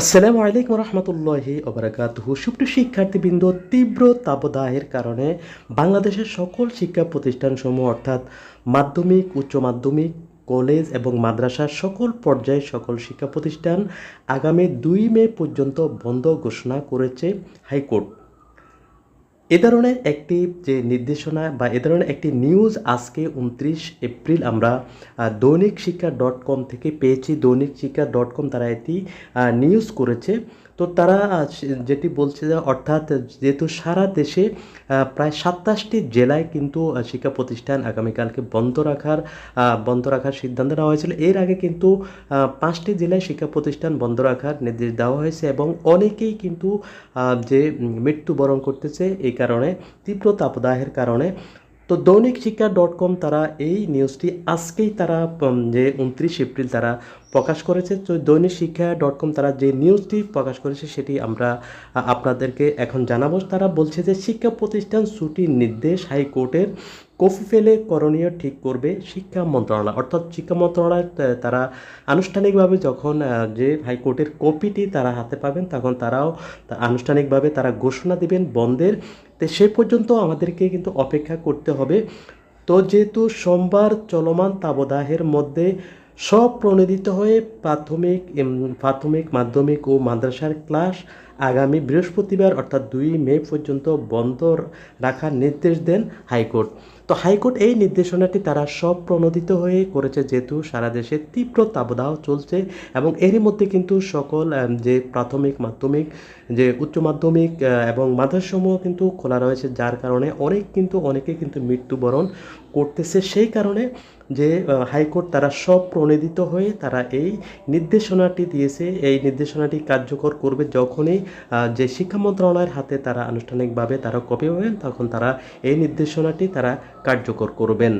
আসসালামু আলাইকুম রহমতুল্লাহি ওবরাকাতুহু সুপ্রিয় শিক্ষার্থীবৃন্দ, তীব্র তাপদাহের কারণে বাংলাদেশের সকল শিক্ষা প্রতিষ্ঠানসমূহ, অর্থাৎ মাধ্যমিক, উচ্চ মাধ্যমিক, কলেজ এবং মাদ্রাসার সকল পর্যায়ে সকল শিক্ষা প্রতিষ্ঠান আগামী দুই মে পর্যন্ত বন্ধ ঘোষণা করেছে হাইকোর্ট। এ ধরনের একটি যে নির্দেশনা বা এ ধরনের একটি নিউজ আজকে উনত্রিশ এপ্রিল আমরা দৈনিক শিক্ষা ডট কম থেকে পেয়েছি। দৈনিক শিক্ষা ডট কম তারা এটি নিউজ করেছে। তো তারা যেটি বলছে যে, অর্থাৎ যেহেতু সারা দেশে প্রায় সাতাশটি জেলায় কিন্তু শিক্ষা প্রতিষ্ঠান আগামীকালকে বন্ধ রাখার বন্ধ রাখার সিদ্ধান্ত নেওয়া হয়েছিল। এর আগে কিন্তু পাঁচটি জেলায় শিক্ষা প্রতিষ্ঠান বন্ধ রাখার নির্দেশ দেওয়া হয়েছে এবং অনেকেই কিন্তু যে মৃত্যুবরণ করতেছে এই কারণে, তীব্র তাপদাহের কারণে। তো দৈনিক শিক্ষা ডট কম তারা এই নিউজটি আজকেই তারা যে উনত্রিশ এপ্রিল তারা প্রকাশ করেছে। দৈনিক শিক্ষা ডট কম তারা যে নিউজটি প্রকাশ করেছে সেটি আমরা আপনাদেরকে এখন জানাব। তারা বলছে যে শিক্ষা প্রতিষ্ঠান ছুটির নির্দেশ হাইকোর্টের কফি ফেলে করণীয় ঠিক করবে শিক্ষা মন্ত্রণালয়। অর্থাৎ শিক্ষা মন্ত্রণালয় তারা আনুষ্ঠানিকভাবে যখন যে হাইকোর্টের কপিটি তারা হাতে পাবেন, তখন তারাও আনুষ্ঠানিকভাবে তারা ঘোষণা দিবেন বন্ধের। তো সে পর্যন্ত আমাদেরকে কিন্তু অপেক্ষা করতে হবে। তো যেহেতু সোমবার চলমান তাবদাহের মধ্যে সব প্রণোদিত হয়ে প্রাথমিক প্রাথমিক মাধ্যমিক ও মাদ্রাসার ক্লাস আগামী বৃহস্পতিবার, অর্থাৎ দুই মে পর্যন্ত বন্ধ রাখার নির্দেশ দেন হাইকোর্ট। তো হাইকোর্ট এই নির্দেশনাটি তারা সব প্রণোদিত হয়ে করেছে, যেহেতু সারা দেশে তীব্র তাবদাহ চলছে এবং এরই মধ্যে কিন্তু সকল যে প্রাথমিক মাধ্যমিক, যে উচ্চ মাধ্যমিক এবং মাদ্রাসাসমূহ কিন্তু খোলা রয়েছে, যার কারণে অনেক কিন্তু, অনেকে কিন্তু মৃত্যুবরণ করতেছে। সেই কারণে যে হাইকোর্ট তারা সব প্রণোদিত হয়ে তারা এই নির্দেশনাটি দিয়েছে। এই নির্দেশনাটি কার্যকর করবে যখনই যে শিক্ষা মন্ত্রণালয়ের হাতে তারা আনুষ্ঠানিকভাবে তারা কপি হবেন তখন তারা এই নির্দেশনাটি তারা কার্যকর করবেন।